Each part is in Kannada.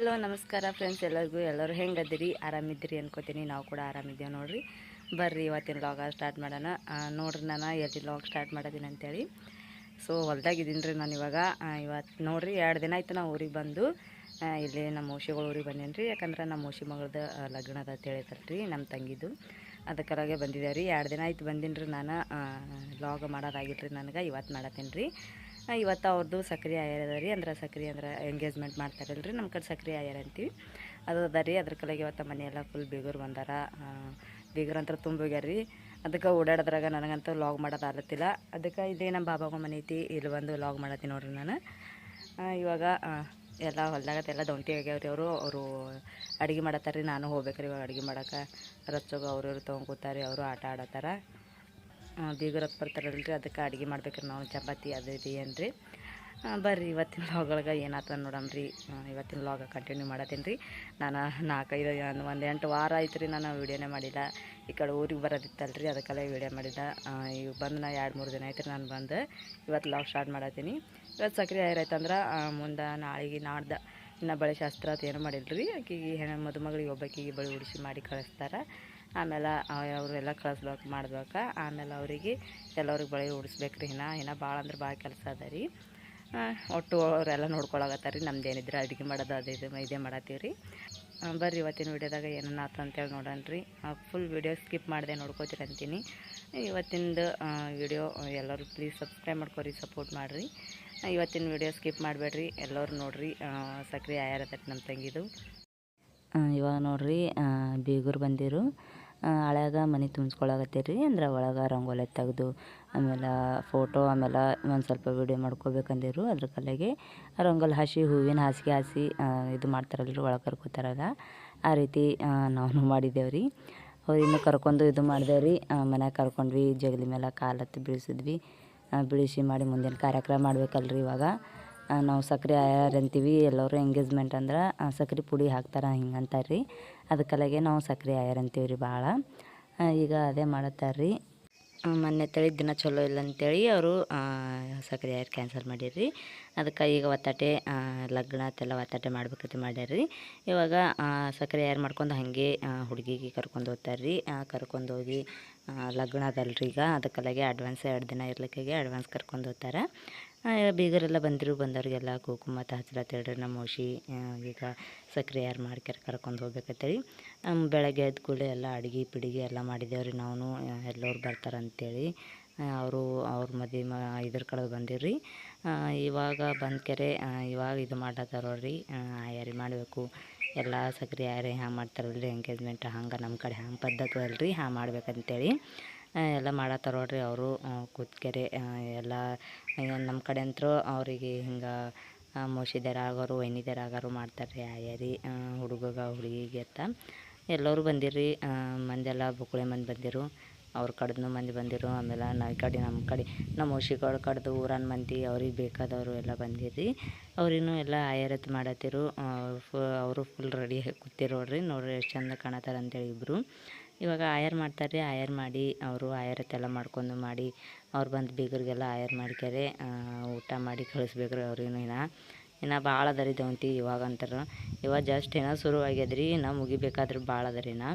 ಹಲೋ, ನಮಸ್ಕಾರ ಫ್ರೆಂಡ್ಸ್ ಎಲ್ಲರಿಗೂ. ಎಲ್ಲರೂ ಹೆಂಗದಿರಿ? ಆರಾಮಿದ್ದೀರಿ ಅನ್ಕೋತೀನಿ. ನಾವು ಕೂಡ ಆರಾಮಿದ್ದೇವೆ ನೋಡ್ರಿ. ಬರ್ರಿ, ಇವತ್ತಿನ ಲಾಗ ಸ್ಟಾರ್ಟ್ ಮಾಡೋಣ. ನೋಡ್ರಿ ನಾನು ಎಲ್ಲಿ ಲಾಗ್ ಸ್ಟಾರ್ಟ್ ಮಾಡೋದೀನಿ ಅಂತೇಳಿ. ಸೊ ಹೊಲ್ದಾಗಿದ್ದೀನಿ ರೀ ನಾನು ಇವಾಗ. ಇವತ್ತು ನೋಡ್ರಿ, ಎರಡು ದಿನ ಆಯ್ತು ನಾವು ಊರಿಗೆ ಬಂದು. ಇಲ್ಲಿ ನಮ್ಮ ಮೋಶಿಗಳು ಊರಿಗೆ ಬಂದೇನಿ ರೀ ಯಾಕಂದ್ರೆ ನಮ್ಮ ಮೋಶಿ ಮಗಳದ ಲಗ್ನ ಅದ ಅಂತ ಹೇಳಿದ್ರಿ ನಮ್ಮ ತಂಗಿದು. ಅದಕ್ಕರಾಗೆ ಬಂದಿದ್ದೇವೆ ರೀ. ಎರಡು ದಿನ ಆಯ್ತು ಬಂದೀನಿ ರೀ ನಾನು. ಲಾಗ್ ಮಾಡೋದಾಗಿಲ್ಲ ರೀ ನನಗೆ. ಇವತ್ತು ಮಾಡತ್ತೀನಿ ರೀ. ಇವತ್ತು ಅವ್ರದ್ದು ಸಕ್ರೆ ಅದ ರೀ? ಅಂದ್ರೆ ಸಕ್ರೆ ಅಂದ್ರೆ ಎಂಗೇಜ್ಮೆಂಟ್ ಮಾಡ್ತಾರಲ್ಲ ರೀ ನಮ್ಮ ಕಡೆ ಸಕ್ರೆ ಆಯರ್ ಅಂತೀವಿ. ಅದು ಅದ ರೀ, ಅದ್ರ ಕಲೆಗೆ ಇವತ್ತು ಮನೆಯೆಲ್ಲ ಫುಲ್ ಬೀಗರು ಬಂದಾರ. ಬೀಗರು ಅಂತ ತುಂಬಿಗ್ಯಾರ ರೀ. ಅದಕ್ಕೆ ಓಡಾಡೋದ್ರಾಗ ನನಗಂತೂ ಲಾಗ್ ಮಾಡೋದು ಆಗತ್ತಿಲ್ಲ ಅದಕ್ಕೆ ಇದೇ ನಮ್ಮ ಬಾಬಾಗ ಮನೆ ಐತಿ, ಇಲ್ಲಿ ಬಂದು ಲಾಗ್ ಮಾಡತ್ತೀನಿ ನೋಡ್ರಿ ನಾನು. ಇವಾಗ ಎಲ್ಲ ಹೊಲ್ದಾಗತ್ತೆಲ್ಲ ದೊಂಟಿ ಆಗ್ಯಾವ್ರಿ ಅವರು. ಅವರು ಅಡುಗೆ ಮಾಡತ್ತಾರ ರೀ, ನಾನು ಹೋಗ್ಬೇಕ್ರಿ ಇವಾಗ ಅಡುಗೆ ಮಾಡೋಕೆ. ರಚ್ಚೋಗ ಅವರು ಇವರು ತೊಗೊಂಡ್ ಕೂತಾರಿ ಅವರು ಆಟ ಆಡತ್ತಾರ. ಬೀಗರತ್ ರೀ ಅದಕ್ಕೆ ಅಡುಗೆ ಮಾಡ್ಬೇಕ್ರಿ ನಾವು, ಚಪಾತಿ ಅದು ಇದು ಏನು ರೀ ಬರ್ರಿ, ಇವತ್ತಿನ ಲಾಗೊಳಗೆ ಏನಾಗ್ತದೆ ನೋಡಮ್ರಿ. ರೀ ಇವತ್ತಿನ ಲಾಗ ಕಂಟಿನ್ಯೂ ಮಾಡತ್ತೀನಿ ರೀ ನಾನು ನಾಲ್ಕೈದು ಒಂದು ಎಂಟು ವಾರ ಆಯ್ತು ರೀ ನಾನು ವೀಡಿಯೋನೇ ಮಾಡಿಲ್ಲ. ಈ ಕಡೆ ಊರಿಗೆ ಬರೋದಿತ್ತಲ್ಲ ರೀ ಅದಕ್ಕೆಲ್ಲ ವೀಡಿಯೋ ಮಾಡಿಲ್ಲ. ಈಗ ಬಂದು ನಾ ಎರಡು, ಮೂರು ದಿನ ಆಯ್ತು ರೀ ನಾನು ಬಂದು. ಇವತ್ತು ಲಾಗ್ ಸ್ಟಾರ್ಟ್ ಮಾಡತ್ತೀನಿ. ಇವತ್ತು ಸಕ್ರೆ ಯಾರಾಯ್ತಂದ್ರೆ ಮುಂದೆ ನಾಳೆಗೆ ನಾಡ್ದು ಇನ್ನು ಬಳೆ ಶಾಸ್ತ್ರ ಅಂತ ಮಾಡಿಲ್ಲ ರೀ ಆಕೆಗೆ ಹೆಣ್ಣು ಮದುಮಗಳಿಗೆ ಒಬ್ಬಾಕಿಗೆ ಬಳಿ ಉಡಿಸಿ ಮಾಡಿ ಕಳಿಸ್ತಾರೆ. ಆಮೇಲೆ ಅವರೆಲ್ಲ ಕಳಿಸ್ಬೇಕು, ಮಾಡ್ಬೇಕು. ಆಮೇಲೆ ಅವರಿಗೆ ಎಲ್ಲರಿಗೆ ಬಳೆ ಉಡಿಸ್ಬೇಕು ರೀ ಇನ್ನು. ಇನ್ನು ಭಾಳ ಅಂದ್ರೆ ಭಾಳ ಕೆಲಸ ಅದ ರೀ. ಒಟ್ಟು ಅವರೆಲ್ಲ ನೋಡ್ಕೊಳಕತ್ತಾರ ರೀ ನಮ್ದೇನಿದ್ರೆ ಅಡುಗೆ ಮಾಡೋದು ಅದು ಇದು ಇದೇ ಮಾಡತ್ತೀವಿ ರೀ ಬರ್ರಿ ಇವತ್ತಿನ ವಿಡಿಯೋದಾಗ ಏನೇನು ಆತು ಅಂತೇಳಿ ನೋಡೋಣ ರೀ. ಫುಲ್ ವೀಡಿಯೋ ಸ್ಕಿಪ್ ಮಾಡಿದೆ ನೋಡ್ಕೋತೀರಿ ಅಂತೀನಿ. ಇವತ್ತಿಂದು ವಿಡಿಯೋ ಎಲ್ಲರೂ ಪ್ಲೀಸ್ ಸಬ್ಸ್ಕ್ರೈಬ್ ಮಾಡ್ಕೊರಿ ಸಪೋರ್ಟ್ ಮಾಡಿರಿ. ಇವತ್ತಿನ ವೀಡಿಯೋ ಸ್ಕಿಪ್ ಮಾಡಬೇಡ್ರಿ. ಎಲ್ಲರೂ ನೋಡಿರಿ. ಸಕ್ರೆ ಆಯಾರತೈತಿ ನಮ್ಮ ತಂಗಿದು. ಇವಾಗ ನೋಡ್ರಿ ಬೀಗರು ಬಂದಿರು. ಹಳ್ಯಾಗ ಮನೆ ತುಂಬಿಸ್ಕೊಳಕತ್ತೀರಿ ಅಂದ್ರೆ ಒಳಗೆ ರಂಗೋಲಿ ತೆಗೆದು, ಆಮೇಲೆ ಫೋಟೋ ಆಮೇಲೆ ಒಂದು ಸ್ವಲ್ಪ ವಿಡಿಯೋ ಮಾಡ್ಕೋಬೇಕಂದಿರು. ಅದ್ರ ಕಲೆಗೆ ರಂಗೋಲಿ ಹಾಸಿ, ಹೂವಿನ ಹಾಸಿಗೆ ಹಾಸಿ ಇದು ಮಾಡ್ತಾರಲ್ರಿ ಒಳಗೆ ಕರ್ಕೋತಾರಲ್ಲ ಆ ರೀತಿ ನಾವು ಮಾಡಿದ್ದೇವೆ ರೀ. ಅವ್ರಿನ್ನೂ ಕರ್ಕೊಂಡು ಇದು ಮಾಡಿದೇವೆ ರೀ. ಮನ್ಯಾಗ ಕರ್ಕೊಂಡ್ವಿ, ಜಗಲಿ ಮೇಲೆ ಕಾಲತ್ತು ಬೀಳಿಸಿದ್ವಿ. ಬೀಳಿಸಿ ಮಾಡಿ ಮುಂದಿನ ಕಾರ್ಯಕ್ರಮ ಮಾಡ್ಬೇಕಲ್ರಿ ಇವಾಗ. ನಾವು ಸಕ್ಕರೆ ಆಯಾರ ಅಂತೀವಿ ಎಲ್ಲರೂ ಎಂಗೇಜ್ಮೆಂಟ್ ಅಂದ್ರೆ ಸಕ್ಕರೆ ಪುಡಿ ಹಾಕ್ತಾರೆ ಹಿಂಗೆ ಅಂತಾರೆ ರೀ ಅದಕ್ಕಲಾಗೆ ನಾವು ಸಕ್ಕರೆ ಆಯರ್ ಅಂತೀವಿ ರೀ ಭಾಳ ಈಗ ಅದೇ ಮಾಡತ್ತಾರೆ ರೀ ಮೊನ್ನೆ ತಳಿ ದಿನ ಚಲೋ ಇಲ್ಲ ಅಂತೇಳಿ ಅವರು ಸಕ್ಕರೆ ಆಯರ್ ಕ್ಯಾನ್ಸಲ್ ಮಾಡಿರಿ ಅದಕ್ಕೆ ಈಗ ಒತ್ತಾಟೆ ಲಗ್ನ ಅಂತೆಲ್ಲ ಒತ್ತಾಟೆ ಮಾಡ್ಬೇಕಂತ ಮಾಡ್ಯಾರ ರೀ ಇವಾಗ ಸಕ್ಕರೆ ಆಯರ್ ಮಾಡ್ಕೊಂಡು ಹಾಗೆ ಹುಡುಗಿಗೆ ಕರ್ಕೊಂಡು ಹೋಗ್ತಾರೆ ರೀ ಕರ್ಕೊಂಡು ಹೋಗಿ ಲಗ್ನ ಅದಲ್ರಿ ಈಗ ಅದಕ್ಕಲಾಗೆ ಅಡ್ವಾನ್ಸ್ ಎರಡು ದಿನ ಇರ್ಲಿಕ್ಕಾಗೆ ಅಡ್ವಾನ್ಸ್ ಕರ್ಕೊಂಡು ಹೋಗ್ತಾರೆ. ಬೀಗರೆಲ್ಲ ಬಂದಿರು, ಬಂದವ್ರಿಗೆಲ್ಲ ಕುಂಕುಮ ಹಚ್ಲತ್ತ ಹೇಳ್ರಿ, ನಮ್ಮ ಮೋಶಿ ಈಗ ಸಕ್ಕರೆ ಯಾರು ಮಾಡ್ಕ್ಯಾರ ಕರ್ಕೊಂಡು ಹೋಗ್ಬೇಕಂತೇಳಿ ಬೆಳಗ್ಗೆ ಎದ್ದ ಕೂಡಲೇ ಎಲ್ಲ ಅಡುಗೆ, ಪಿಡಿಗೆ ಎಲ್ಲ ಮಾಡಿದ್ದೇವ್ರಿ ನಾವು ಎಲ್ಲರೂ ಬರ್ತಾರಂತೇಳಿ. ಅವರು, ಅವ್ರ ಮದಿ ಮ ಇದ್ರ ಕಡೆ ಬಂದಿರ್ರಿ. ಇವಾಗ ಬಂದ ಕೆರೆ ಇವಾಗ ಇದು ಮಾಡತ್ತಾರ ಯಾರಿ ಮಾಡಬೇಕು? ಎಲ್ಲ ಸಕ್ರೆ ಯಾರೇ ಹ್ಯಾಂಗೆ ರೀ ಎಂಗೇಜ್ಮೆಂಟ್ ಹಂಗೆ ನಮ್ಮ ಕಡೆ ಹ್ಯಾಂಗೆ ಪದ್ಧತಿ ಅಲ್ರಿ ಹಾಂ ಮಾಡ್ಬೇಕಂತೇಳಿ. ಎಲ್ಲ ಮಾಡತ್ತಾರ ನೋಡ್ರಿ ಅವರು ಕೂತ್ಕೆರೆ ಎಲ್ಲ ನಮ್ಮ ಕಡೆ ಅವರಿಗೆ ಹಿಂಗೆ ಮೋಶಿದಾರ ಆಗೋರು ವೈನಿದಾರ ಆಗೋರು ಮಾಡ್ತಾರೆ ಆಯಾರಿ ಹುಡುಗಗ, ಹುಡುಗಿಗೆ ಅಂತ. ಎಲ್ಲರೂ ಬಂದಿರ್ರಿ ಮಂದೆಲ್ಲ ಬುಕ್ಳೆ ಮಂದಿ ಬಂದಿರು, ಅವ್ರ ಕಡೆದು ಮಂದಿ ಬಂದಿರು, ಆಮೇಲೆ ಈ ಕಡೆ ನಮ್ಮ ಕಡೆ ನಮ್ಮ ಔಷಿಗಳ ಕಡೆದು ಊರನ್ ಮಂದಿ ಅವ್ರಿಗೆ ಬೇಕಾದವರು ಎಲ್ಲ ಬಂದಿರಿ ಅವ್ರಿನ್ನೂ ಎಲ್ಲ ಆಯರತ್ ಮಾಡತ್ತಿರು ಫು, ಅವರು ಫುಲ್ ರೆಡಿ ಕೂತಿರು ನೋಡ್ರಿ ನೋಡ್ರಿ ಎಷ್ಟು ಚಂದ ಕಾಣತ್ತಾರ ಅಂತೇಳಿ ಇಬ್ಬರು ಇವಾಗ ಆಯರ್ ಮಾಡ್ತಾರೆ ರೀ ಆಯರ್ ಮಾಡಿ ಅವರು ಆಯರತ್ತೆಲ್ಲ ಮಾಡ್ಕೊಂಡು ಮಾಡಿ ಅವ್ರು ಬಂದು ಬೀಗರಿಗೆಲ್ಲ ಆಯರ್ ಮಾಡ್ಕ್ಯಾರೆ ಊಟ ಮಾಡಿ ಕಳಿಸ್ಬೇಕ್ರಿ ಅವ್ರಿಗೂ ಇನ್ನು ಇನ್ನು. ಭಾಳ ಅದ ರೀ ದವಂತಿ ಇವಾಗ ಅಂತಾರೆ. ಇವಾಗ ಜಸ್ಟ್ ಏನೋ ಶುರು ಆಗ್ಯದ್ರಿ ಇನ್ನು ಮುಗಿಬೇಕಾದ್ರೆ ಭಾಳ ಅದ ರೀ ನಾ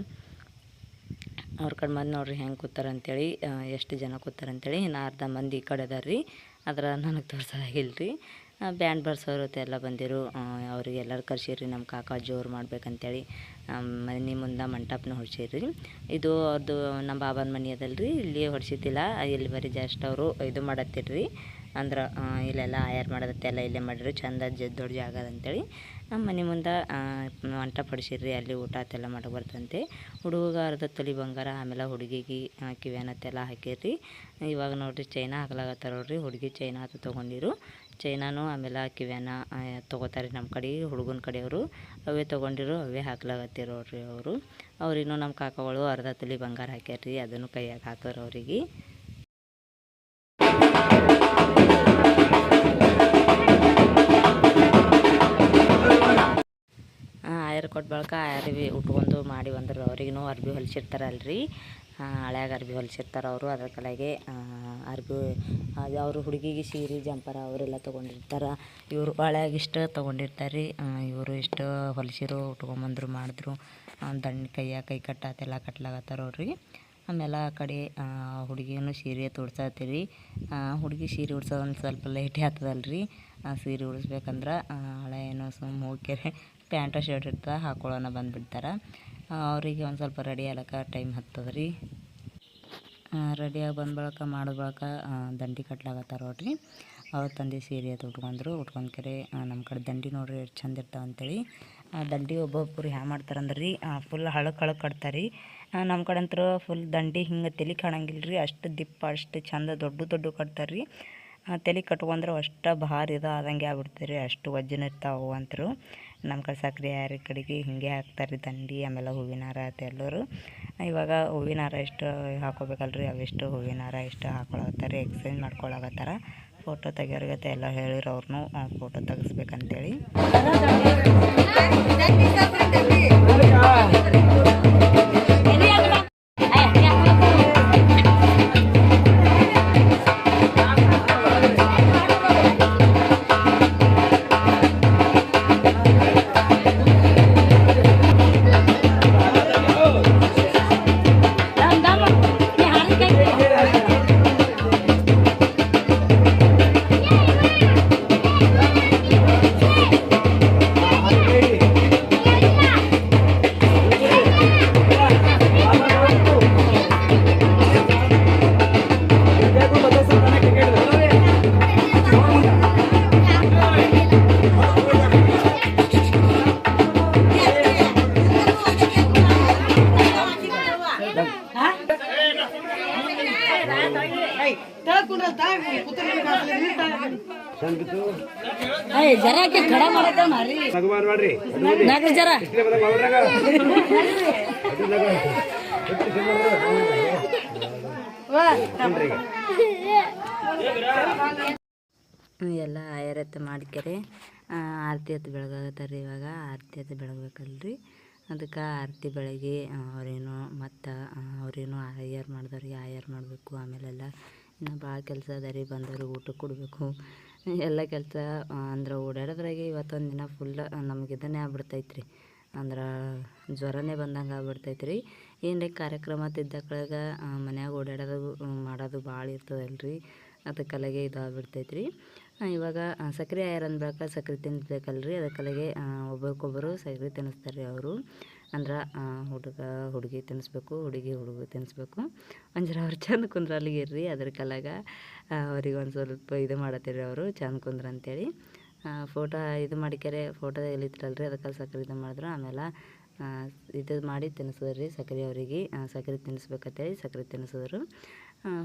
ಅವ್ರ ಕಡೆ ಮಂದಿ ನೋಡ್ರಿ ಹೆಂಗೆ ಕೂತಾರೆ ಅಂತೇಳಿ ಆ, ಎಷ್ಟು ಜನ ಕೂತಾರೆ ಅಂತೇಳಿ ಇನ್ನು ಅರ್ಧ ಮಂದಿ ಈ ಕಡೆ ಅದಾರ ರೀ ಅದ್ರ ನನಗೆ ತೋರ್ಸೋದಾಗಿಲ್ಲ ರೀ ಬ್ಯಾಂಡ್ ಬರ್ಸೋರು ಎಲ್ಲ ಬಂದಿರು. ಅವ್ರಿಗೆ ಎಲ್ಲರೂ ಕರ್ಸಿರಿ ನಮ್ಮ ಕಾಕ ಜೋರು ಮಾಡ್ಬೇಕಂತೇಳಿ. ಮನೆ ಮುಂದೆ ಮಂಟಪನ ಹೊಡ್ಸಿರಿ ಇದು ಅದು ನಮ್ಮ ಬಾಬನ ಮನೆ ಅದಲ್ರಿ. ಇಲ್ಲಿ ಹೊಡ್ಸಿದ್ದಿಲ್ಲ. ಇಲ್ಲಿ ಬರೀ ಜಸ್ಟ್ ಅವರು ಇದು ಮಾಡತ್ತಿರ್ರಿ. ಅಂದ್ರೆ ಇಲ್ಲೆಲ್ಲ ಆಯಾರು ಮಾಡೋದತ್ತೆಲ್ಲ ಇಲ್ಲೇ ಮಾಡಿರಿ. ಚಂದ ಜ, ದೊಡ್ಡ ಜಾಗ ಅಂತೇಳಿ. ನಮ್ಮ ಮನೆ ಮುಂದೆ ಮಂಟಪ ಹೊಡ್ಸಿರ್ರಿ. ಅಲ್ಲಿ ಊಟ ಅತ್ತೆಲ್ಲ ಮಾಡಕ್ಕೆ ಬರ್ತಂತೆ. ಹುಡುಗ ಅರ್ಧ ತೊಲಿ ಬಂಗಾರ, ಆಮೇಲೆ ಹುಡುಗಿಗೆ ಕಿವ್ಯಾನತ್ತೆಲ್ಲ ಹಾಕಿರಿ ಇವಾಗ ನೋಡಿರಿ, ಚೈನಾ ಹಾಕ್ಲಾಗತ್ತಾರ ನೋಡಿರಿ. ಹುಡುಗಿ ಚೈನಾ ಅದು ತೊಗೊಂಡಿರು. ಚೈನಾನು ಆಮೇಲೆ ಕಿವ್ಯಾನ ತೊಗೋತಾರೆ ನಮ್ಮ ಕಡೆ, ಹುಡುಗನ ಕಡೆಯವರು. ಅವೇ ತೊಗೊಂಡಿರು, ಅವೇ ಹಾಕ್ಲಾಗತ್ತಿರೋರಿ ಅವರು ಅವರು. ಅವ್ರಿನ್ನೂ ನಮ್ಮ ಕಾಕಗಳು ಅರ್ಧ ತಲೆ ಬಂಗಾರ ಹಾಕ್ಯಾರ್ರಿ, ಅದನ್ನು ಕೈಯಾಗ ಹಾಕೋರು ಅವರಿಗೆ. ಆಯರ್ ಕೊಟ್ಟು ಬಳಿಕ ಅರಿವಿ ಉಟ್ಕೊಂಡು ಮಾಡಿ ಬಂದ್ರೆ ಅವ್ರಿಗೂ ಅರ್ಬಿ ಹೊಲಿಸಿರ್ತಾರಲ್ರಿ. ಹಳೆಯಾಗ ಅರ್ಬಿ ಹೊಲಿಸಿರ್ತಾರೆ ಅವರು. ಅದ್ರ ಕಲೆಗೆ ಅರ್ಬಿ ಅದು ಅವರು ಹುಡುಗಿಗೆ ಸೀರೆ, ಜಂಪರ ಅವರೆಲ್ಲ ತೊಗೊಂಡಿರ್ತಾರೆ. ಇವರು ಹಳೆಯಾಗ ಇಷ್ಟ ತೊಗೊಂಡಿರ್ತಾರೆ. ರೀ ಇವರು ಇಷ್ಟು ಹೊಲಿಸಿರು, ಉಟ್ಕೊಂಬಂದ್ರು, ಮಾಡಿದ್ರು. ದಂಡ ಕೈಯ ಕೈ ಕಟ್ಟಾತೆಲ್ಲ ಕಟ್ಲಾಗತ್ತಾರ ಅವ್ರಿಗೆ. ಆಮೇಲೆ ಆ ಕಡೆ ಹುಡುಗಿನೂ ಸೀರೆ ತೋಡ್ಸತ್ತೀರಿ ಹುಡುಗಿ ಸೀರೆ ಉಡ್ಸೋದು ಒಂದು ಸ್ವಲ್ಪ ಲೇಟೇ ಆ, ಸೀರೆ ಉಡಿಸ್ಬೇಕಂದ್ರೆ ಹಳೆ ಏನೋ ಸುಮ್ಮ ಹೋಗ್ಯಾರೆ ಪ್ಯಾಂಟು, ಶರ್ಟ್ ಇರ್ತದೆ ಹಾಕೊಳ್ಳೋಣ ಬಂದುಬಿಡ್ತಾರೆ. ಅವರಿಗೆ ಒಂದು ಸ್ವಲ್ಪ ರೆಡಿ ಆಗ್ಲಕ್ಕ ಟೈಮ್ ಹತ್ತದ ರೀ ರೆಡಿಯಾಗಿ ಬಂದ ಬಳಕ ಮಾಡೋ ಬಳಕ ದಂಡಿ ಕಟ್ಲಾಗತ್ತಾರ ನೋಡ್ರಿ ಅವ್ರ ತಂದೆ ಸೀರೆ ಅದು ಉಟ್ಕೊಂಡ್ರು ಉಟ್ಕೊಂಡ್ಕೆರೆ ನಮ್ಮ ಕಡೆ ದಂಡಿ ನೋಡ್ರಿ ಎಷ್ಟು ಚಂದ ಇರ್ತಾವೆ ಅಂತೇಳಿ. ದಂಡಿ ಒಬ್ಬೊಬ್ಬರು ಹ್ಯಾ ಮಾಡ್ತಾರಂದ್ರೆ ರೀ ಫುಲ್ ಹಳಕ್ಕೆ ಹಳಕ್ಕೆ ಕಟ್ತಾರೆ. ರೀ ನಮ್ಮ ಕಡೆ ಅಂತೂ ಫುಲ್ ದಂಡಿ ಹಿಂಗೆ ತಲೆ ಕಾಣಂಗಿಲ್ಲ ರೀ ಅಷ್ಟು ದಿಪ್ಪ, ಅಷ್ಟು ಚಂದ ದೊಡ್ಡ ದೊಡ್ಡ ಕಟ್ತಾರೆ ರೀ ತಲೆ ಕಟ್ಕೊಂಡ್ರೆ ಅಷ್ಟು ಭಾರಿ ಇದು ಆದಂಗೆ ಆಗ್ಬಿಡ್ತಾರೆ. ಅಷ್ಟು ವಜ್ಜನ ಇರ್ತಾವೆ ಅಂತರು. ನಮ್ಮ ಕಡೆ ಸಕ್ರೆ ಯಾರ ಕಡೆಗೆ? ಹಿಂಗೆ ಹಾಕ್ತಾರೆ ದಂಡಿ, ಆಮೇಲೆ ಹೂವಿನ ಹಾರ ಅಂತ ಎಲ್ಲರೂ. ಇವಾಗ ಹೂವಿನ ಹಾರ ಎಷ್ಟು ಹಾಕೋಬೇಕಲ್ರಿ? ಅವೆಷ್ಟು ಹೂವಿನ ಹಾರ ಎಷ್ಟು ಹಾಕೊಳಕತ್ತಾರೆ ಎಕ್ಸ್ಚೇಂಜ್ ಮಾಡ್ಕೊಳಕತ್ತಾರ. ಫೋಟೋ ತೆಗಿಯೋರ್ಗತ್ತೆ ಎಲ್ಲ ಹೇಳಿರು ಅವ್ರನ್ನೂ ಫೋಟೋ ತೆಗಿಸ್ಬೇಕಂತೇಳಿ. ನಗು. ಎಷ್ಟು ಜನ ಜರ ಎಲ್ಲ ಐರತ್ತು ಮಾಡ್ಕೆರೆ. ಆರತಿ ಹತ್ತು ಬೆಳಗಾಗತ್ತಾರೆ ಇವಾಗ. ಆರತಿ ಹತ್ತು ಬೆಳಗಬೇಕಲ್ರಿ. ಅದಕ್ಕೆ ಆರತಿ ಬೆಳಗ್ಗೆ ಅವರೇನು ಮತ್ತು ಅವರೇನು ಆಯರ್ ಮಾಡಿದವ್ರಿಗೆ ಆಯರ್ ಮಾಡಬೇಕು. ಆಮೇಲೆಲ್ಲ ಇನ್ನು ಭಾಳ ಕೆಲಸ ಅದ ರೀ ಬಂದವ್ರಿಗೆ ಊಟ ಕೊಡಬೇಕು. ಎಲ್ಲ ಕೆಲಸ ಅಂದ್ರೆ ಓಡಾಡೋದ್ರಾಗೆ ಇವತ್ತೊಂದು ದಿನ ಫುಲ್ ನಮ್ಗೆ ಇದನ್ನೇ ಆಗ್ಬಿಡ್ತೈತೆ ರೀ ಅಂದ್ರೆ ಜ್ವರನೇ ಬಂದಂಗೆ ಆಗ್ಬಿಡ್ತೈತೆ ರೀ ಏನ್ರಿ ಕಾರ್ಯಕ್ರಮ ತಿದ್ದಕ್ಕಳಾಗ ಮನ್ಯಾಗ ಓಡಾಡೋದು ಮಾಡೋದು ಭಾಳ ಇರ್ತದಲ್ರಿ. ಅದಕ್ಕಲಾಗೆ ಇದು ಆಗ್ಬಿಡ್ತೈತೆ ರೀ ಇವಾಗ ಸಕ್ರೆ ಆಯರ್ ಅಂದ್ಬಳಕ ಸಕ್ರೆ ತಿನ್ನಿಸ್ಬೇಕಲ್ರಿ ಅದಕ್ಕಲಾಗೆ ಒಬ್ರಿಗೊಬ್ಬರು ಸಕ್ರೆ ತಿನ್ನಿಸ್ತಾರೆ ಅವರು. ಅಂದ್ರೆ ಹುಡುಗ ಹುಡುಗಿ ತಿನ್ನಿಸ್ಬೇಕು ಹುಡುಗಿ ಹುಡುಗ ತಿನ್ನಿಸ್ಬೇಕು ಅಂಜರ ಜರ ಅವ್ರು ಚಂದ ಕುಂದ್ರ ಅಲ್ಲಿಗೆ ಇರ್ರಿ, ಅದ್ರ ಕಲಾಗ ಅವ್ರಿಗೆ ಒಂದು ಸ್ವಲ್ಪ ಇದು ಮಾಡತ್ತೀರಿ ಅವರು, ಚಂದ ಕುಂದ್ರ ಅಂತೇಳಿ. ಫೋಟೋ ಇದು ಮಾಡಿಕ್ಯಾರೆ ಫೋಟೋ ಎಲಿತ್ರಲ್ರಿ ಅದಕ್ಕೆ ಸಕ್ಕರೆ ಇದು ಮಾಡಿದ್ರು. ಆಮೇಲೆ ಇದು ಮಾಡಿ ತಿನ್ನಿಸಿದ್ರಿ ಸಕ್ಕರೆ ಅವರಿಗೆ. ಸಕ್ಕರೆ ತಿನ್ನಿಸ್ಬೇಕಂತೇಳಿ ಸಕ್ಕರೆ ತಿನ್ನಿಸಿದ್ರು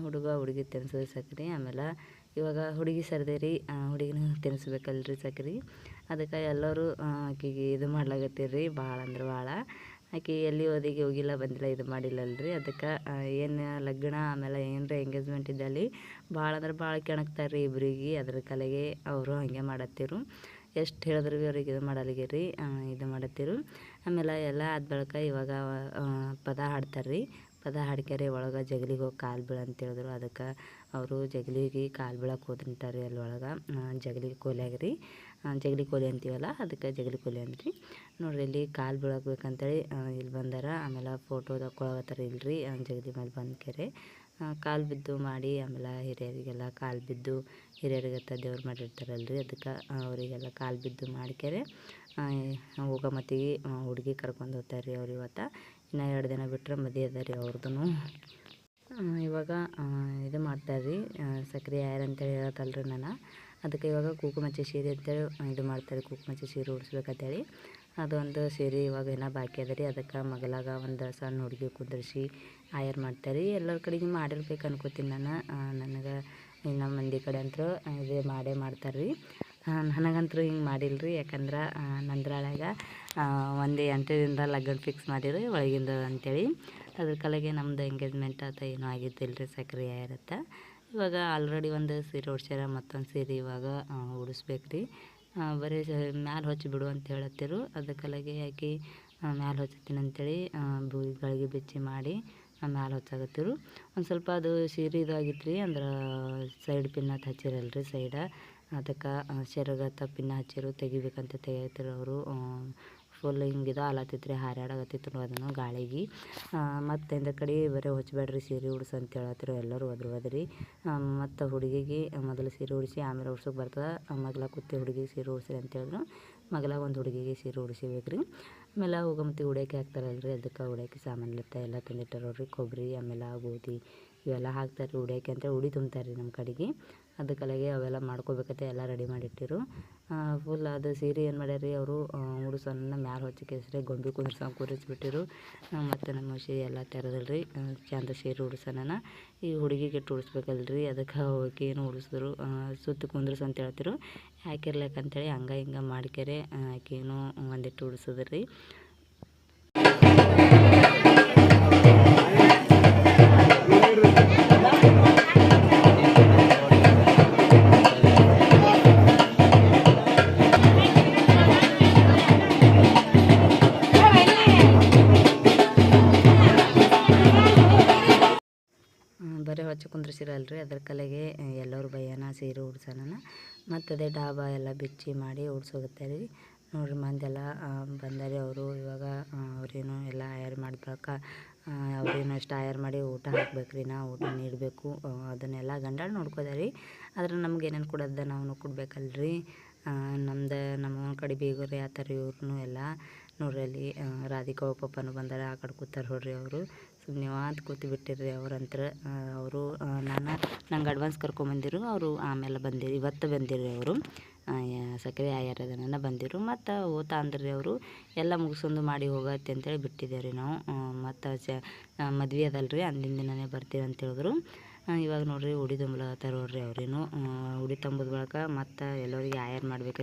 ಹುಡುಗ ಹುಡುಗಿ ತಿನ್ಸೋದು ಸಕ್ರೆ. ಆಮೇಲೆ ಇವಾಗ ಹುಡುಗಿ ಸರ್ದೇರಿ ಹುಡುಗಿನ ತಿನ್ನಿಸ್ಬೇಕಲ್ರಿ ಸಕ್ರೆ. ಅದಕ್ಕೆ ಎಲ್ಲರೂ ಆಕೆಗೆ ಇದು ಮಾಡ್ಲಾಗತ್ತೀರಿ ಭಾಳ ಅಂದ್ರೆ ಭಾಳ. ಆಕೆ ಎಲ್ಲಿ ಓದಿಗೆ ಹೋಗಿಲ್ಲ, ಬಂದಿಲ್ಲ, ಇದು ಮಾಡಿಲ್ಲಲ್ರಿ. ಅದಕ್ಕೆ ಏನು ಲಗ್ನ ಆಮೇಲೆ ಏನರ ಎಂಗೇಜ್ಮೆಂಟ್ ಇದ್ದಲ್ಲಿ ಭಾಳ ಅಂದ್ರೆ ಭಾಳ ಕೆಣಕ್ತಾರೆ ರೀ ಇಬ್ಬರಿಗೆ ಅದ್ರ ಕಲೆಗೆ ಅವರು ಹಾಗೆ ಮಾಡತ್ತಿರು. ಎಷ್ಟು ಹೇಳಿದ್ರು ಭೀ ಅವ್ರಿಗೆ ಇದು ಮಾಡಲಿಗೆ ರೀ ಇದು ಮಾಡತ್ತಿರು. ಆಮೇಲೆ ಎಲ್ಲ ಆದ ಬಳಿಕ ಇವಾಗ ಪದ ಹಾಡ್ತಾರೆ ರೀ ಪದ ಹಾಡ್ಕ್ಯಾರೆ, ಒಳಗೆ ಜಗಲಿಗೆ ಹೋಗಿ ಕಾಲು ಬೀಳು ಅಂತ ಹೇಳಿದ್ರು. ಅದಕ್ಕೆ ಅವರು ಜಗಲಿಗೆ ಕಾಲು ಬೀಳಕ್ಕೆ ಹೋದ್ರಂತಾರೆ ರೀ ಅಲ್ಲಿ ಒಳಗೆ. ಜಗಲಿ ಕೋಲ್ಯಾಗ ರೀ ಜಗಲಿ ಕೋಲಿ ಅಂತೀವಲ್ಲ, ಅದಕ್ಕೆ ಜಗಲಿ ಕೋಲಿ ಅಂದ್ರಿ. ನೋಡ್ರಿ, ಇಲ್ಲಿ ಕಾಲು ಬೀಳಕ್ಬೇಕಂತೇಳಿ ಇಲ್ಲಿ ಬಂದಾರ. ಆಮೇಲೆ ಫೋಟೋ ತಗೊಳಗತ್ತಾರ ಇಲ್ರಿ ಜಗಲಿ ಮೇಲೆ ಬಂದ ಕಾಲು ಬಿದ್ದು ಮಾಡಿ, ಆಮೇಲೆ ಹಿರಿಯರಿಗೆಲ್ಲ ಕಾಲು ಬಿದ್ದು, ಹಿರಿಯರಿಗತ್ತ ದೇವ್ರು ಮಾಡಿರ್ತಾರಲ್ರಿ. ಅದಕ್ಕೆ ಅವರಿಗೆಲ್ಲ ಕಾಲು ಬಿದ್ದು ಮಾಡ್ಕೆರೆ ಹೋಗೋ ಮತ್ತಿಗೆ ಹುಡುಗಿ ಕರ್ಕೊಂಡು ಹೋಗ್ತಾರೆ ರೀ ಅವ್ರು ಇವತ್ತು. ಇನ್ನು ಎರಡು ದಿನ ಬಿಟ್ಟರೆ ಮದುವೆ ಅದ ರೀ ಅವ್ರದ್ದು ಇವಾಗ ಇದು ಮಾಡ್ತಾರೆ ರೀ ಸಕ್ರೆ ಯಾರು ಅಂತೇಳಿ ಹೇಳತ್ತಲ್ರಿ ನಾನು ಅದಕ್ಕೆ ಇವಾಗ ಕುಂಕುಮಚ್ಚಿ ಸೀರೆ ಅಂತೇಳಿ ಇದು ಮಾಡ್ತಾರೆ ಕುಂಕುಮಚ್ಚಿ ಸೀರೆ ಉಡಿಸ್ಬೇಕಂತೇಳಿ. ಅದೊಂದು ಸೀರೆ ಇವಾಗ ಏನೋ ಬಾಕಿ ಅದ ರೀ. ಅದಕ್ಕೆ ಮಗಲಾಗ ಒಂದು ಸಣ್ಣ ಹುಡುಗಿ ಕುಂದರ್ಸಿ ಆಯರ್ ಮಾಡ್ತಾರೆ ಎಲ್ಲರ ಕಡೆಗೆ ಮಾಡಿರ್ಬೇಕು ಅನ್ಕೋತೀನಿ ನಾನು. ನನಗೆ ನಮ್ಮ ಮಂದಿ ಕಡೆ ಅಂತೂ ಇದು ಮಾಡೇ ಮಾಡ್ತಾರೆ ರೀ ನನಗಂತೂ ಹಿಂಗೆ ಮಾಡಿಲ್ಲ ರೀ ಯಾಕಂದ್ರೆ ನಂದ್ರಾಳಾಗ ಒಂದು ಎಂಟು ದಿನದ ಲಗ್ನ ಫಿಕ್ಸ್ ಮಾಡಿರಿ, ಒಳಗಿಂದ ಅಂತೇಳಿ. ಅದ್ರ ಕಲೆಗೆ ನಮ್ಮದು ಎಂಗೇಜ್ಮೆಂಟ್ ಆತ ಏನೂ ಆಗಿದ್ದಿಲ್ಲ ರೀ ಸಕ್ರಿಯ ಇರುತ್ತೆ. ಇವಾಗ ಆಲ್ರೆಡಿ ಒಂದು ಸೀರೆ ಉಡ್ಸ್ಯಾರ, ಮತ್ತೊಂದು ಸೀರೆ ಇವಾಗ ಉಡಿಸ್ಬೇಕು ರೀ ಬರೀ ಮ್ಯಾಲೆ ಹೊಚ್ಚಿ ಬಿಡು ಅಂತ ಹೇಳತ್ತಿರು. ಅದಕ್ಕಲಾಗೆ ಹಾಕಿ ಮ್ಯಾಲೆ ಹಚ್ಚತ್ತೀನಿ ಅಂತೇಳಿ ಬೂದಿಗಳಿಗೆ ಬಿಚ್ಚಿ ಮಾಡಿ ಮ್ಯಾಲೆ ಹಚ್ಚಾಗತ್ತಿರು ಒಂದು ಸ್ವಲ್ಪ ಅದು ಸೀರೆ ಇದಾಗಿತ್ತು ರೀ ಅಂದ್ರೆ ಸೈಡ್ ಪಿನ್ನತ್ತು ಹಚ್ಚಿರಲ್ರಿ ಸೈಡ ಅದಕ್ಕೆ ಸೆರಗತ್ತ ಪಿನ್ ಹಚ್ಚಿರು ತೆಗಿಬೇಕಂತ ತೆಗಿತಿರು ಅವರು ಫುಲ್ ಹಿಂಗೆ ಇದು ಆಲತ್ತಿತ್ತು ರೀ ಹಾರಾಡಕತ್ತಿತ್ತು ಅದನ್ನು ಗಾಳಿಗೆ ಮತ್ತು ಇಂದ ಕಡೆ ಬರೀ ಹೊಚ್ಚಬೇಡ್ರಿ ಸೀರೆ ಉಡ್ಸು ಅಂತ ಹೇಳತ್ತಿರು ಎಲ್ಲರೂ ಅದ್ರ ಒದ್ರಿ ಮತ್ತು ಹುಡುಗಿಗೆ ಮೊದಲು ಸೀರೆ ಉಡಿಸಿ, ಆಮೇಲೆ ಉಡ್ಸೋಕೆ ಬರ್ತದೆ ಮಗ್ಲ ಕುತ್ತಿ ಹುಡುಗಿಗೆ ಸೀರೆ ಉಡ್ಸಿರಿ ಅಂತ ಹೇಳಿದ್ರು. ಮಗಲ ಒಂದು ಹುಡುಗಿಗೆ ಸೀರೆ ಉಡಿಸಿಬೇಕು ರೀ ಆಮೇಲೆ ಹೋಗಮತಿ ಉಡೋಕೆ ಹಾಕ್ತಾರಲ್ಲ ರೀ ಅದಕ್ಕೆ ಉಡ್ಯಾಕೆ ಸಾಮಾನು ಇರ್ತ ಎಲ್ಲ ತಂದಿಟ್ಟಾರ ರೀ ಕೊಬ್ಬರಿ ಆಮೇಲೆ ಗೋಧಿ ಇವೆಲ್ಲ ಹಾಕ್ತಾರೆ ರೀ ಉಡ್ಯಾಕೆ ಅಂತ ಉಡಿ ತುಂಬ್ತಾರೆ ರೀ ನಮ್ಮ ಕಡೆಗೆ. ಅದಕ್ಕಲಾಗೆ ಅವೆಲ್ಲ ಮಾಡ್ಕೋಬೇಕಂತ ಎಲ್ಲ ರೆಡಿ ಮಾಡಿಟ್ಟಿರು. ಫುಲ್ ಅದು ಸೀರೆ ಏನು ಮಾಡ್ಯಾರ ರೀ ಅವರು ಉಡುಸನ್ನ ಮ್ಯಾಲೆ ಹೊಚ್ಚಿ ಕೇಸರಿ, ಗೊಂಬೆ ಕುಂದ್ರಸ ಕೂರಿಸ್ಬಿಟ್ಟಿರು. ಮತ್ತು ನಮ್ಮ ಹುಷಿ ಎಲ್ಲ ತೆರೆದಲ್ರಿ ರೀ ಚಂದ ಸೀರೆ ಉಡ್ಸೋಣ ಈ ಹುಡುಗಿಗೆ ಇಟ್ಟು ಉಡಿಸ್ಬೇಕಲ್ಲ ರೀ ಅದಕ್ಕೆ ಹೋಗಿ ಏನು ಉಡಿಸಿದ್ರು ಸುತ್ತ ಕುಂದ್ರಸು ಅಂತ ಹೇಳ್ತಿರು. ಹಾಕಿರ್ಲಕ್ಕಂತೇಳಿ ಹಂಗೆ ಹಿಂಗೆ ಮಾಡ್ಕೆರೆ ಆಕೆನೂ ಒಂದಿಟ್ಟು ಉಡ್ಸೋದು ಸೀರೆ ಉಡ್ಸೋಣ ಮತ್ತು ಅದೇ ಡಾಬಾ ಎಲ್ಲ ಬಿಚ್ಚಿ ಮಾಡಿ ಉಡ್ಸೋಗುತ್ತೆ ರೀ. ನೋಡ್ರಿ ಮಂದೆಲ್ಲ ಬಂದಾರೆ ಅವರು ಇವಾಗ ಅವ್ರೇನು ಎಲ್ಲ ಆಯರ್ ಮಾಡ್ಬೇಕ ಅವ್ರೇನು ಅಷ್ಟು ಆಯರ್ ಮಾಡಿ ಊಟ ಹಾಕ್ಬೇಕು ರೀ, ನಾ ಊಟ ನೀಡಬೇಕು ಅದನ್ನೆಲ್ಲ ಗಂಡಾಳು ನೋಡ್ಕೋದಾರಿ ಆದ್ರೆ ನಮ್ಗೆ ಏನೇನು ಕೊಡೋದ ನಾವು ಕೊಡಬೇಕಲ್ರಿ. ನಮ್ದು ನಮ್ಮ ಕಡೆ ಬೀಗರು ಯಾವ ಥರ ಎಲ್ಲ ನೋಡ್ರಿ ಅಲ್ಲಿ ರಾಧಿಕಾ ಪಪ್ಪನೂ ಬಂದಾರ ಆ ಕಡೆ ಕೂತಾರೆ ನೋಡ್ರಿ ಅವರು. ಸುಮ್ಮನೆ ಅಂತ ಕೂತು ಬಿಟ್ಟಿರ್ರಿ ಅವರಂತ್ರ ಅವರು ನಾನು, ನಂಗೆ ಅಡ್ವಾನ್ಸ್ ಕರ್ಕೊಂಬಂದಿರು ಅವರು ಆಮೇಲೆ ಬಂದಿರು, ಇವತ್ತು ಬಂದಿರು ಅವರು. ಸಕ್ಕರೆ ಆಯಾರದನ ಬಂದಿರು, ಮತ್ತು ಓದ್ತಾ ಅಂದ್ರಿ ಅವರು, ಎಲ್ಲ ಮುಗಿಸೊಂದು ಮಾಡಿ ಹೋಗತ್ತೆ ಅಂತೇಳಿ ಬಿಟ್ಟಿದ್ದೇವೆ ರೀ ನಾವು ಮತ್ತು ಚ ಮದ್ವೆ ಅದಲ್ರಿ, ಅಂದಿನ ದಿನನೇ ಬರ್ತೀವಿ ಅಂತ ಹೇಳಿದ್ರು. ಇವಾಗ ನೋಡ್ರಿ ಉಡಿ ತುಂಬಲತ್ತಾರ ನೋಡ್ರಿ ಅವ್ರೇನು. ಉಡಿ ತುಂಬದ ಬಳಕ ಮತ್ತು ಎಲ್ಲರಿಗೆ ಆಯರ್ ಮಾಡ್ಬೇಕು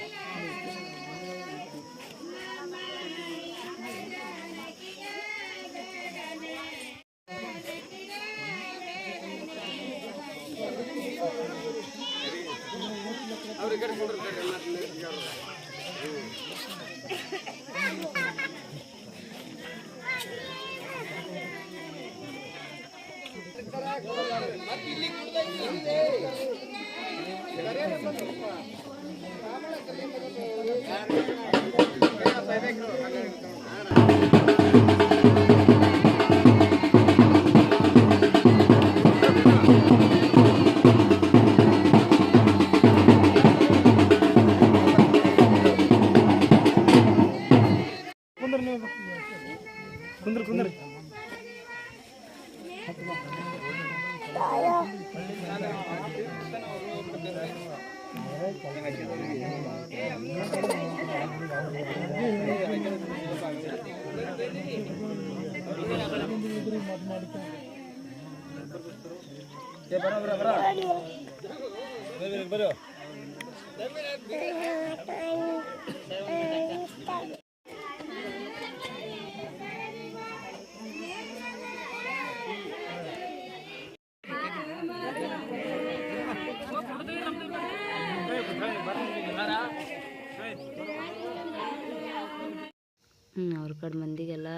ಕಡೆ ಮಂದಿಗೆಲ್ಲ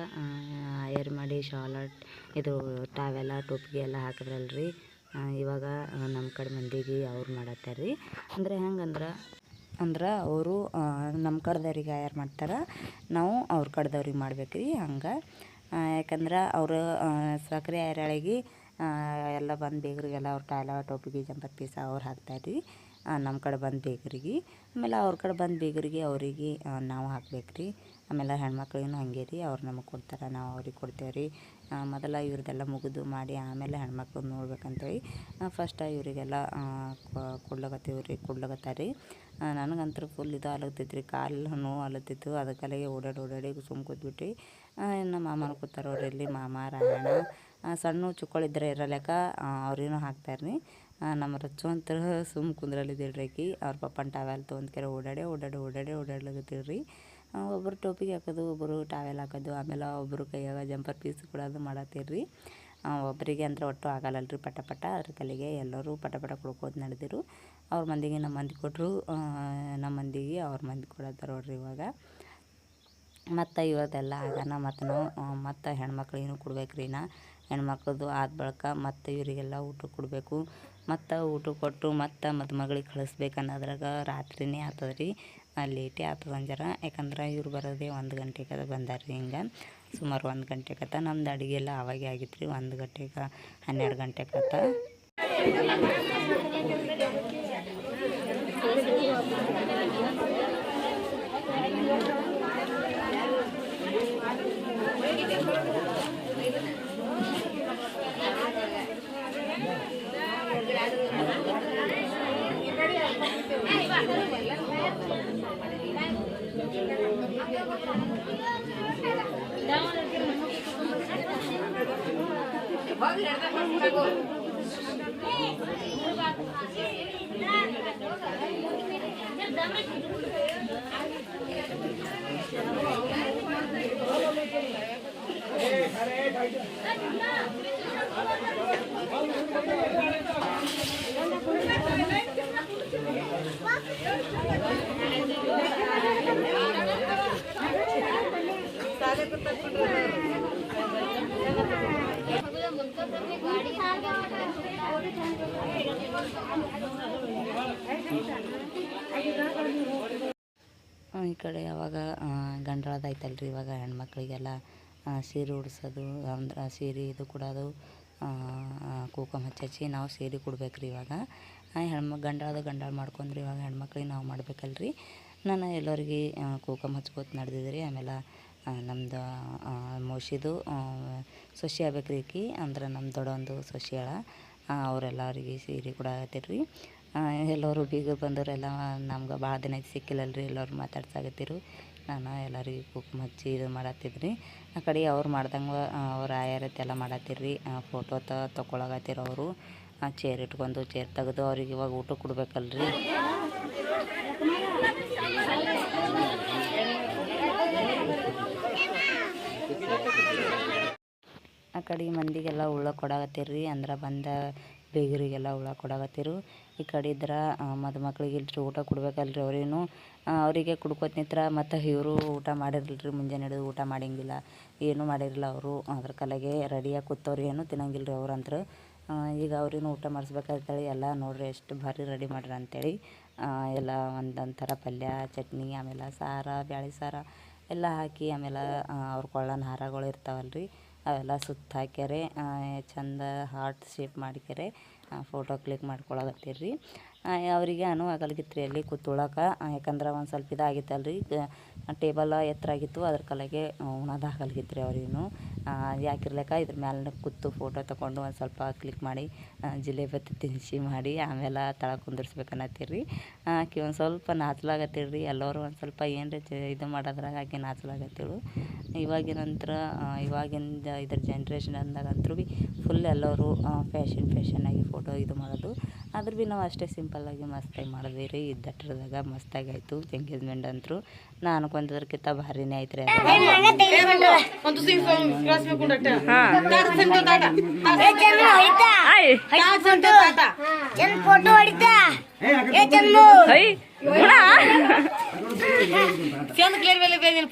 ಹೈಯರ್ ಮಾಡಿ, ಶಾಲ ಇದು ಟಾವೆಲ್ಲ ಟೋಪಿಗೆ ಎಲ್ಲ ಹಾಕಿದ್ರಲ್ರಿ. ಇವಾಗ ನಮ್ಮ ಕಡೆ ಮಂದಿಗೆ ಅವ್ರು ಮಾಡತ್ತಾರ ರೀ ಅಂದರೆ ಹೆಂಗಂದ್ರೆ, ಅಂದ್ರೆ ಅವರು ನಮ್ಮ ಕಡೆದವ್ರಿಗೆ ಹೈಯರ್ ಮಾಡ್ತಾರೆ. ನಾವು ಅವ್ರ ಕಡೆದವ್ರಿಗೆ ಮಾಡ್ಬೇಕು ರೀ ಹಂಗೆ ಯಾಕಂದ್ರೆ ಅವರು ಸಕ್ಕರೆ ಆಯರಳಿಗೆ ಎಲ್ಲ ಬಂದು ಬೇಗರಿಗೆಲ್ಲ ಅವ್ರ ಟಾಯ್ಲ ಟೋಪಿಗೆ, ಜಂಪರ್ ಪೀಸ ಅವ್ರು ಹಾಕ್ತಾರೆ ರೀ ನಮ್ಮ ಕಡೆ ಬಂದು ಬೇಗರಿಗೆ. ಆಮೇಲೆ ಅವ್ರ ಕಡೆ ಬಂದು ಬೇಗರಿಗೆ ಅವರಿಗೆ ನಾವು ಹಾಕ್ಬೇಕು ರೀ ಆಮೇಲೆ ಹೆಣ್ಮಕ್ಳಿಗೂ ಹಾಗೆ ರೀ, ಅವ್ರು ನಮಗೆ ಕೊಡ್ತಾರೆ, ನಾವು ಅವ್ರಿಗೆ ಕೊಡ್ತೇವೆ ರೀ. ಮೊದಲ ಇವ್ರದ್ದೆಲ್ಲ ಮುಗಿದು ಮಾಡಿ ಆಮೇಲೆ ಹೆಣ್ಮಕ್ಳು ನೋಡ್ಬೇಕಂತೇಳಿ ಫಸ್ಟ ಇವರಿಗೆಲ್ಲ ಕೊಡ್ಲಕತ್ತೀವಿ ರೀ ಕೊಡ್ಲಕತ್ತಾರೆ ರೀ. ನನಗಂತೂ ಫುಲ್ ಇದು ಆಗ್ಲತ್ತೈತೆ ರೀ ಕಾಲು ನೋವು ಅಲತ್ತಿತ್ತು ಅದಕ್ಕಲ್ಲಿಗೆ ಓಡಾಡಿ ಓಡಾಡಿ ಸುಮ್ ಕೂತ್ಬಿಟ್ಟು ನಮ್ಮ ಮಾಮನ ಕೂತಾರ ಅವ್ರು ಇಲ್ಲಿ ಮಾಮ, ರಾಯಣ್ಣ ಸಣ್ಣ ಚುಕ್ಕಳಿದ್ರೆ ಇರಲೆಕ್ಕ ಅವ್ರೇನು ಹಾಕ್ತಾರೆ ರೀ ನಮ್ಮ ರಚ್ಚು ಅಂತರ ಸುಮ್ ಕುಂದ್ರಲ್ಲಿದ್ದಿಲ್ರಿ ಆಕಿ. ಅವ್ರ ಪಪ್ಪನ ಟಾವೆಲ್ ತೊಗೊಂಡ್ಕೆರೆ ಓಡಾಡಿ ಓಡಾಡಿ ಓಡಾಡಿ ಓಡಾಡ್ಲಕತ್ತಿಲ್ರಿ ಒಬ್ಬರು ಟೋಪಿಗೆ ಹಾಕೋದು ಒಬ್ಬರು ಟಾವೆಲ್ ಹಾಕೋದು, ಆಮೇಲೆ ಒಬ್ಬರು ಕೈಯಾಗ ಜಂಪರ್ ಪೀಸ್ ಕೊಡೋದು ಮಾಡತ್ತೀರಿ ಒಬ್ಬರಿಗೆ ಅಂದ್ರೆ ಒಟ್ಟು ಆಗಲ್ಲಲ್ರಿ ಪಟ ಪಟ. ಅದ್ರ ಕಲೆಗೆ ಎಲ್ಲರೂ ಪಟ ಪಟ ಕೊಡ್ಕೋದು ನಡೆದಿರು. ಅವ್ರ ಮಂದಿಗೆ ನಮ್ಮ ಮಂದಿ ಕೊಟ್ಟರು ನಮ್ಮ ಮಂದಿಗೆ ಅವ್ರ ಮಂದಿ ಕೊಡತ್ತಾರ ನೋಡ್ರಿ ಇವಾಗ. ಮತ್ತು ಇವತ್ತೆಲ್ಲ ಆಗಾನ ಮತ್ತು ನಾವು ಮತ್ತು ಹೆಣ್ಮಕ್ಳಿಗೂ ಕೊಡ್ಬೇಕ್ರಿ ನಾ. ಹೆಣ್ಮಕ್ಳದು ಆದ ಬಳಿಕ ಮತ್ತು ಇವರಿಗೆಲ್ಲ ಊಟ ಕೊಡಬೇಕು. ಮತ್ತು ಊಟ ಕೊಟ್ಟು ಮತ್ತು ಮದುಮಗಳಿಗೆ ಕಳಿಸ್ಬೇಕು ಅನ್ನೋದ್ರಾಗ ರಾತ್ರಿನೇ ಆಗ್ತದೆ ರೀ ಲೇಟೇ ಆಗ್ತದೆ ಅಂಜರ. ಯಾಕಂದ್ರೆ ಇವ್ರು ಬರೋದೇ ಒಂದು ಗಂಟೆಗೆ ಬಂದಾರ ರೀ ಹಿಂಗೆ. ಸುಮಾರು ಒಂದು ಗಂಟೆಗತ್ತ ನಮ್ದು ಅಡುಗೆ ಎಲ್ಲ ಆವಾಗೇ ಆಗಿತ್ತು ರೀ ಒಂದು ಗಂಟೆಗೆ ಹನ್ನೆರಡು ಗಂಟೆಗತ್ತ Hey, hey, hey, hey. ಈ ಕಡೆ ಯಾವಾಗ ಐತಲ್ರಿ ಇವಾಗ ಹೆಣ್ಮಕ್ಳಿಗೆಲ್ಲ ಸೀರೆ ಉಡ್ಸೋದು, ಅಂದ್ರೆ ಸೀರೆ ಇದು ಕೊಡೋದು ಕುಂಕುಮ ಹಚ್ಚಿ ನಾವು ಸೀರೆ ಕೊಡ್ಬೇಕ್ರಿ ಇವಾಗ. ಹೆಣ್ಮ ಗಂಡ್ರದ ಗಂಡಾಳ ಮಾಡ್ಕೊಂಡ್ರಿ ಇವಾಗ ಹೆಣ್ಮಕ್ಳಿಗೆ ನಾವು ಮಾಡ್ಬೇಕಲ್ರಿ. ನಾನು ಎಲ್ಲರಿಗೆ ಕುಂಕುಮ ಹಚ್ಕೋತ ನಡೆದಿದ್ರಿ ಆಮೇಲೆ ನಮ್ಮದು ಮೋಶಿದು ಸೊಸೆ ಆಗ್ಬೇಕ್ರಿ ಈಕಿ. ಅಂದ್ರೆ ನಮ್ಮ ದೊಡ್ಡೊಂದು ಸೊಸೆ ಅಳ ಅವರೆಲ್ಲರಿಗೆ ಸೀರೆ ಕೂಡ ರೀ ಎಲ್ಲರೂ ಬೀಗರು ಬಂದವರೆಲ್ಲ ನಮ್ಗೆ ಭಾಳ ದಿನ ಸಿಕ್ಕಿಲ್ಲಲ್ಲ ಸಿಕ್ಕಿಲ್ಲಲ್ರಿ. ಎಲ್ಲರೂ ಮಾತಾಡ್ಸಾಗತ್ತಿರು ನಾನು ಎಲ್ಲರಿಗೂ ಕುಕ್ ಮಚ್ಚಿ ಇದು ಮಾಡತ್ತಿದ್ರಿ. ಆ ಕಡೆ ಅವ್ರು ಮಾಡ್ದಂಗೆ ಅವ್ರ ಆಯಾರತ್ತೆಲ್ಲ ಮಾಡತ್ತಿರ್ರಿ. ಫೋಟೋ ತ ತೊಗೊಳಕತ್ತಿರ ಅವರು. ಚೇರ್ ಇಟ್ಕೊಂಡು ಚೇರ್ ತೆಗೆದು ಅವ್ರಿಗೆ ಇವಾಗ ಊಟ ಕೊಡ್ಬೇಕಲ್ರಿ. ಆ ಕಡೆ ಮಂದಿಗೆಲ್ಲ ಉಳ್ಳ ಕೊಡಾಕತ್ತೀರಿ, ಅಂದ್ರೆ ಬಂದ ಬೇಗರಿಗೆಲ್ಲ ಉಳ್ಳ ಕೊಡಾಕತ್ತಿರು. ಈ ಕಡೆ ಇದ್ರೆ ಮದುಮಕ್ಳಿಗೆ ಇಲ್ರಿ, ಊಟ ಕೊಡ್ಬೇಕಲ್ರಿ ಅವ್ರೇನು. ಅವರಿಗೆ ಕುಡ್ಕೋತ ನಿಂತ್ರ ಮತ್ತು ಇವರು ಊಟ ಮಾಡಿರಲ್ರಿ, ಮುಂಜಾನೆ ಹಿಡಿದು ಊಟ ಮಾಡಂಗಿಲ್ಲ. ಏನೂ ಮಾಡಿರಲಿಲ್ಲ ಅವರು, ಅದ್ರ ಕಲೆಗೆ ರೆಡಿಯಾಗಿ ಕೂತವ್ರು ಏನೂ ತಿನ್ನಂಗಿಲ್ಲ ರೀ ಅವ್ರಂತ್ರ ಈಗ ಅವ್ರೇನು ಊಟ ಮಾಡಿಸ್ಬೇಕಾಗ್ತಾಳೆ ಎಲ್ಲ ನೋಡ್ರಿ, ಎಷ್ಟು ಭಾರಿ ರೆಡಿ ಮಾಡ್ರಿ ಅಂತೇಳಿ. ಎಲ್ಲ ಒಂದೊಂದು ಥರ ಪಲ್ಯ, ಚಟ್ನಿ, ಆಮೇಲೆ ಸಾರ, ಬ್ಯಾಳೆ ಸಾರು ಎಲ್ಲ ಹಾಕಿ ಆಮೇಲೆ ಅವ್ರ ಕೊಳ್ಳನ ಹಾರಗಳು ರೀ ಅವೆಲ್ಲ ಸುತ್ತ ಹಾಕ್ಯಾರೆ ಚಂದ ಹಾರ್ಟ್ ಶೇಪ್ ಮಾಡ್ಕ್ಯಾರೆ ಫೋಟೋ ಕ್ಲಿಕ್ ಮಾಡ್ಕೊಳಕತ್ತೀರಿ ಅವರಿಗೆ ಅನುವಾಗಲ್ಗಿತ್ತು ರೀ ಅಲ್ಲಿ ಕೂತ್ಕೊಳ್ಳೋಕೆ ಯಾಕಂದ್ರೆ ಒಂದು ಸ್ವಲ್ಪ ಇದಾಗಿತ್ತಲ್ರಿ. ಟೇಬಲ್ ಎತ್ತರ ಆಗಿತ್ತು, ಅದ್ರ ಕಲೆಗೆ ಉಣೋದಾಗಲ್ಗಿತ್ತು ರೀ ಅವ್ರಿಗೂ ಯಾಕಿರ್ಲಕ್ಕ ಇದ್ರ ಮೇಲೆ ಕೂತು ಫೋಟೋ ತಗೊಂಡು ಒಂದು ಸ್ವಲ್ಪ ಕ್ಲಿಕ್ ಮಾಡಿ ಜಿಲೇಬಿ ತಿನ್ನಿಸಿ ಮಾಡಿ, ಆಮೇಲೆ ತಳ ಕುಂದಿರ್ಸ್ಬೇಕನ್ನತ್ತೀರಿ. ಆಕೆ ಒಂದು ಸ್ವಲ್ಪ ನಾಚ್ಲಾಗತ್ತಿಳ್ರಿ. ಎಲ್ಲರೂ ಒಂದು ಸ್ವಲ್ಪ ಏನು ಇದು ಮಾಡೋದ್ರಾಗ ಆಕೆ ನಾಚಲಾಗತ್ತಿಳು. ಇವಾಗಿನ ನಂತರ ಇವಾಗಿನ ಇದ್ರ ಜನ್ರೇಷನ್ ಅಂದಾಗಂತೂ ಭೀ ಫುಲ್ ಎಲ್ಲರೂ ಫ್ಯಾಷನ್ ಫ್ಯಾಷನ್ ಆಗಿ ಫೋಟೋ ಇದು ಮಾಡೋದು. ಆದ್ರೂ ಭೀ ನಾವು ಅಷ್ಟೇ ಸಿಂಪಲ್ಲಾಗಿ ಮಸ್ತಾಗಿ ಮಾಡಿದ್ವಿ ರೀ ಇದ್ದಟ್ರದಾಗ ಮಸ್ತಾಗಿ ಆಯಿತು ಎಂಗೇಜ್ಮೆಂಟ್ ಅಂತರೂ ನಾನು ಅನ್ಕೊಂತದ್ರಕ್ಕಿಂತ ಭಾರಿನೇ ಐತ್ರಿ ಅದು.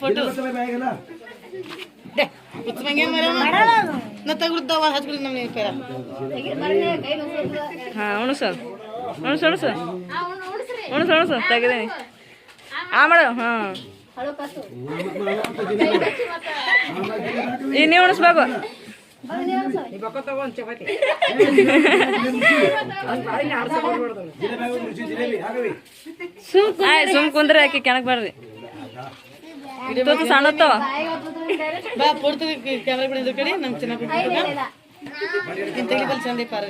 ಫೋಟೋ ಹಾಂ ಉಣಸು ಉಣಸು ಉಣಸು ಉಣಸು ಉಣಸು ತೆಗೆದೇನಿ ಆ ಮಾಡು ಹಾಂ. ಈಗ ನೀವು ಉಣಿಸ್ಬೇಕು. ಸುಮ್ ಕುಂದ್ರೆ ಆಕಿ ಕೆಣಕ್ ಬರ್ರಿ ಸಣ್ಣತ್ತವ ಬಾ ಪೂರ್ತಿ ಕ್ಯಾಮ್ರಾ ಬಿಡಿದ್ರು ಕಡೆ ನಮ್ ಚೆನ್ನಾಗಿ ತೆಗಿಬಲ್ ಚಂದ ಪಾರ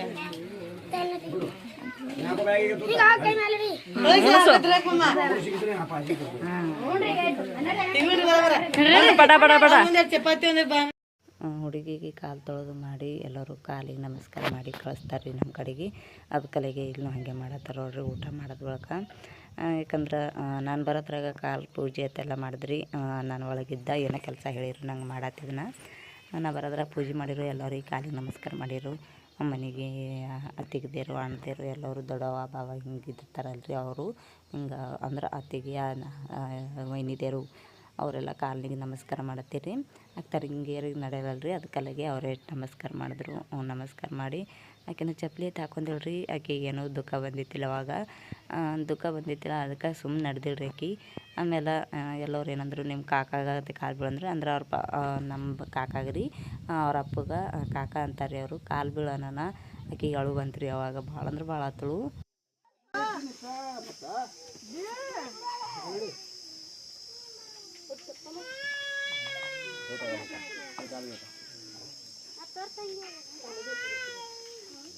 ಚಪಾತಿ ಬಾ. ಹುಡುಗಿಗೆ ಕಾಲು ತೊಳೆದು ಮಾಡಿ ಎಲ್ಲರೂ ಕಾಲಿಗೆ ನಮಸ್ಕಾರ ಮಾಡಿ ಕಳಿಸ್ತಾರೆ ರೀ ನಮ್ಮ ಕಡೆಗೆ. ಅದ ಕಲೆಗೆ ಇಲ್ಲೂ ಹಂಗೆ ಮಾಡತ್ತಾರ ನೋಡ್ರಿ ಊಟ ಮಾಡೋದ್ ಬಳಿಕ. ಯಾಕಂದ್ರೆ ನಾನು ಬರೋದ್ರಾಗ ಕಾಲು ಪೂಜೆ ಅಂತೆಲ್ಲ ಮಾಡಿದ್ರಿ. ನಾನು ಒಳಗಿದ್ದ ಏನೋ ಕೆಲಸ ಹೇಳಿರು, ನಂಗೆ ಮಾಡತ್ತಿದ್ನ ನಾನು ಬರೋದ್ರಾಗ ಪೂಜೆ ಮಾಡಿರು, ಎಲ್ಲರಿಗೆ ಕಾಲಿಗೆ ನಮಸ್ಕಾರ ಮಾಡಿರು. ಮನೆಗೆ ಅತ್ತಿಗೆದೇರು, ಅಣ್ಣದೇರು, ಎಲ್ಲರೂ ದೊಡ್ಡವ ಬಾವ ಹಿಂಗೆ ರೀ ಅವರು. ಹಿಂಗೆ, ಅಂದ್ರೆ ಅತ್ತಿಗೆ ವೈನಿದೇರು ಅವರೆಲ್ಲ ಕಾಲಿಗೆ ನಮಸ್ಕಾರ ಮಾಡತ್ತೀರಿ. ಅಕ್ತಾರ ಹಿಂಗೇರಿಗೆ ನಡೆಯಲ್ಲರಿ ಅದಕ್ಕಲ್ಲಿಗೆ ಅವರೇ ನಮಸ್ಕಾರ ಮಾಡಿದ್ರು. ನಮಸ್ಕಾರ ಮಾಡಿ ಆಕೆನ ಚಪ್ಪಲಿ ಎತ್ತಿ ರೀ ಆಕೆಗೆ ಏನೋ ದುಃಖ ಬಂದಿತ್ತಿಲ್ಲ ಅವಾಗ. ದುಃಖ ಬಂದಿತ್ತಿಲ್ಲ, ಅದಕ್ಕೆ ಸುಮ್ಮನೆ ನಡೆದಿಳ್ರಿ ಆಕೆ. ಆಮೇಲೆ ಎಲ್ಲರು ಏನಂದ್ರು ನಿಮ್ಮ ಕಾಕಾಗ ಕಾಲು ಬೀಳಂದ್ರೆ ಅಂದ್ರೆ ಅವ್ರ ಪ ನಮ್ಮ ನಮ್ಮ ರೀ ಅವ್ರ ಅಪ್ಪಗೆ ಕಾಕ ಅಂತಾರೆ ಅವರು. ಕಾಲು ಬೀಳೋಣ ಆಕೆಗೆ ಅಳು ಬಂತ್ರಿ ಅವಾಗ. ಭಾಳ ಅಂದ್ರೆ ಭಾಳ ಆತಳು.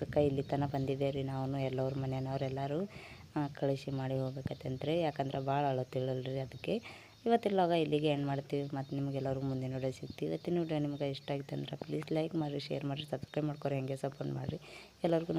ಎಲ್ಲ ಕಳ್ಸಕ್ಕೆ ಇಲ್ಲಿ ತನಕ ಬಂದಿದ್ದೇವೆ ರೀ ನಾವು ಎಲ್ಲರ ಮನೆಯವ್ರು ಎಲ್ಲರೂ ಕಳಿಸಿ ಮಾಡಿ ಹೋಗ್ಬೇಕತ್ತಂತ್ರಿ ಯಾಕಂದ್ರೆ ಭಾಳ ಅಳತಿಳಲ್ರಿ ಅದಕ್ಕೆ. ಇವತ್ತಿನ ಲಾಗ ಇಲ್ಲಿಗೆ ಎಂಡ್ ಮಾಡ್ತೀವಿ. ಮತ್ತು ನಿಮಗೆಲ್ಲರಿಗೂ ಮುಂದಿನ ವಿಡಿಯೋ ಸಿಗ್ತೀವಿ. ಇವತ್ತಿನ ವಿಡಿಯೋ ನಿಮ್ಗೆ ಇಷ್ಟ ಆಗಿತ್ತು ಅಂದ್ರೆ ಪ್ಲೀಸ್ ಲೈಕ್ ಮಾಡಿರಿ ಶೇರ್ ಮಾಡಿರಿ ಸಬ್ಸ್ಕ್ರೈಬ್ ಮಾಡ್ಕೊರಿ, ಹಂಗೆ ಸಪೋರ್ಟ್ ಮಾಡಿರಿ. ಎಲ್ಲರಿಗೂ ನಮಸ್ಕಾರ.